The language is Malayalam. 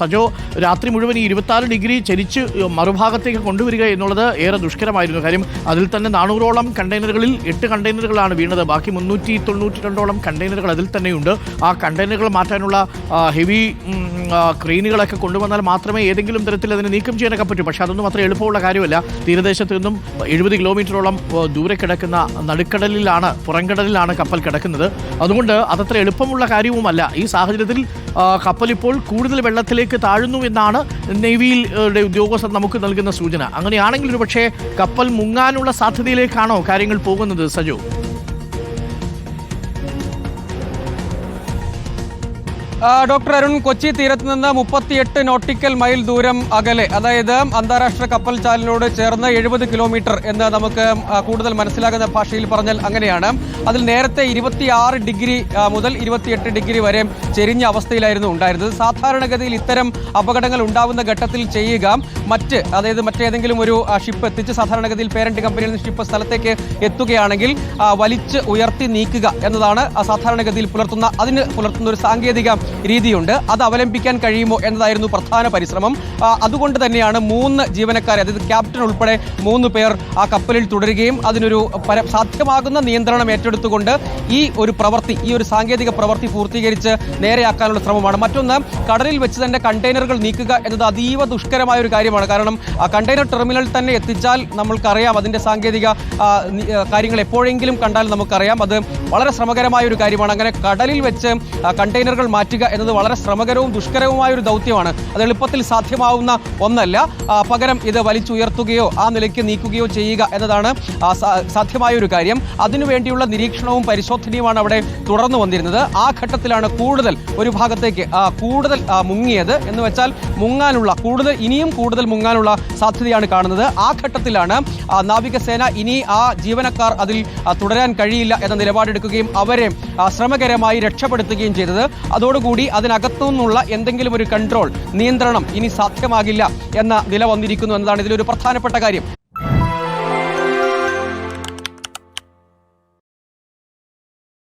സജോ രാത്രി മുഴുവൻ ഈ ഇരുപത്തി ഡിഗ്രി ചരിച്ച് മറുഭാഗത്തേക്ക് കൊണ്ടുവരിക എന്നുള്ളത് ഏറെ ദുഷ്കരമായിരുന്നു. കാര്യം അതിൽ തന്നെ നാനൂറോളം കണ്ടെയ്നറുകളിൽ എട്ട് കണ്ടെയ്നറുകളാണ് വീണത്. ബാക്കി മുന്നൂറ്റി തൊണ്ണൂറ്റി രണ്ടോളം കണ്ടെയ്നറുകൾ അതിൽ തന്നെയുണ്ട്. ആ കണ്ടെയ്നറുകൾ മാറ്റാനുള്ള ഹെവി ക്രീനുകളൊക്കെ കൊണ്ടുവന്നാൽ മാത്രമേ ഏതെങ്കിലും തരത്തിൽ അതിനെ നീക്കം ചെയ്യാനൊക്കെ പറ്റൂ. പക്ഷേ അതൊന്നും അത്ര എളുപ്പമുള്ള കാര്യമല്ല. തീരദേശത്ത് നിന്നും എഴുപത് കിലോമീറ്ററോളം ദൂരെ കിടക്കുന്ന നടുക്കടലിലാണ് പുറംകടലിലാണ് കപ്പൽ കിടക്കുന്നത്. അതുകൊണ്ട് അതത്ര എളുപ്പമുള്ള കാര്യവുമല്ല. ഈ സാഹചര്യത്തിൽ ഇപ്പോൾ കൂടുതൽ വെള്ളത്തിലേക്ക് താഴുന്നു എന്നാണ് നേവിയിൽ ഉദ്യോഗസ്ഥർ നമുക്ക് നൽകുന്ന സൂചന. അങ്ങനെയാണെങ്കിൽ ഒരു പക്ഷേ കപ്പൽ മുങ്ങാനുള്ള സാധ്യതയിലേക്കാണോ കാര്യങ്ങൾ പോകുന്നത് സജു? ഡോക്ടർ അരുൺ കൊച്ചി തീരത്ത് നിന്ന് മുപ്പത്തിയെട്ട് നോട്ടിക്കൽ മൈൽ ദൂരം അകലെ അതായത് അന്താരാഷ്ട്ര കപ്പൽ ചാലിനോട് ചേർന്ന് എഴുപത് കിലോമീറ്റർ എന്ന് നമുക്ക് കൂടുതൽ മനസ്സിലാകുന്ന ഭാഷയിൽ പറഞ്ഞാൽ അങ്ങനെയാണ്. അതിൽ നേരത്തെ ഇരുപത്തിയാറ് ഡിഗ്രി മുതൽ ഇരുപത്തിയെട്ട് ഡിഗ്രി വരെ ചെരിഞ്ഞ അവസ്ഥയിലായിരുന്നു ഉണ്ടായിരുന്നത്. സാധാരണഗതിയിൽ ഇത്തരം അപകടങ്ങൾ ഉണ്ടാവുന്ന ഘട്ടത്തിൽ ചെയ്യുക മറ്റ് അതായത് മറ്റേതെങ്കിലും ഒരു ഷിപ്പ് എത്തിച്ച് സാധാരണഗതിയിൽ പേരന്റ് കമ്പനിയിൽ നിന്ന് ഷിപ്പ് സ്ഥലത്തേക്ക് എത്തുകയാണെങ്കിൽ വലിച്ച് ഉയർത്തി നീക്കുക എന്നതാണ് സാധാരണഗതിയിൽ പുലർത്തുന്ന അതിന് പുലർത്തുന്ന ഒരു സാങ്കേതിക രീതിയുണ്ട്. അത് അവലംബിക്കാൻ കഴിയുമോ എന്നതായിരുന്നു പ്രധാന പരിശ്രമം. അതുകൊണ്ട് തന്നെയാണ് മൂന്ന് ജീവനക്കാരെ അതായത് ക്യാപ്റ്റൻ ഉൾപ്പെടെ മൂന്ന് പേർ ആ കപ്പലിൽ തുടരുകയും അതിനൊരു സാധ്യമാകുന്ന നിയന്ത്രണം ഏറ്റെടുത്തുകൊണ്ട് ഈ ഒരു പ്രവൃത്തി ഈ ഒരു സാങ്കേതിക പ്രവൃത്തി പൂർത്തീകരിച്ച് നേരെയാക്കാനുള്ള ശ്രമമാണ്. മറ്റൊന്ന് കടലിൽ വെച്ച് തന്നെ കണ്ടെയ്നറുകൾ നീക്കുക എന്നത് അതീവ ദുഷ്കരമായ ഒരു കാര്യമാണ്. കാരണം കണ്ടെയ്നർ ടെർമിനൽ തന്നെ എത്തിച്ചാൽ നമ്മൾക്കറിയാം അതിന്റെ സാങ്കേതിക കാര്യങ്ങൾ എപ്പോഴെങ്കിലും കണ്ടാൽ നമുക്കറിയാം. അത് വളരെ ശ്രമകരമായ ഒരു കാര്യമാണ്. അങ്ങനെ കടലിൽ വെച്ച് കണ്ടെയ്നറുകൾ കണ്ടെയ്നറുകൾ മാറ്റുക എന്നത് വളരെ ശ്രമകരവും ദുഷ്കരവുമായ ഒരു ദൗത്യമാണ്. അത് എളുപ്പത്തിൽ സാധ്യമാവുന്ന ഒന്നല്ല. പകരം ഇത് വലിച്ചുയർത്തുകയോ ആ നിലയ്ക്ക് നീക്കുകയോ ചെയ്യുക എന്നതാണ് സാധ്യമായ ഒരു കാര്യം. അതിനുവേണ്ടിയുള്ള നിരീക്ഷണവും പരിശോധനയുമാണ് അവിടെ തുടർന്നു വന്നിരുന്നത്. ആ ഘട്ടത്തിലാണ് കൂടുതൽ ഒരു ഭാഗത്തേക്ക് കൂടുതൽ മുങ്ങിയത് എന്ന് വെച്ചാൽ മുങ്ങാനുള്ള കൂടുതൽ ഇനിയും കൂടുതൽ മുങ്ങാനുള്ള സാധ്യതയാണ് കാണുന്നത്. ആ ഘട്ടത്തിലാണ് നാവികസേന ഇനി ആ ജീവനക്കാർ അതിൽ തുടരാൻ കഴിയില്ല എന്ന നിലപാടെടുക്കുകയും അവരെ ശ്രമകരമായി രക്ഷപ്പെടുത്തുകയും ചെയ്തത്. അതോടുകൂടി അതിനകത്തു നിന്നുള്ള എന്തെങ്കിലും ഒരു കൺട്രോൾ നിയന്ത്രണം ഇനി സാധ്യമാകില്ല എന്ന നില വന്നിരിക്കുന്നു എന്നതാണ് ഇതിലൊരു പ്രധാനപ്പെട്ട കാര്യം.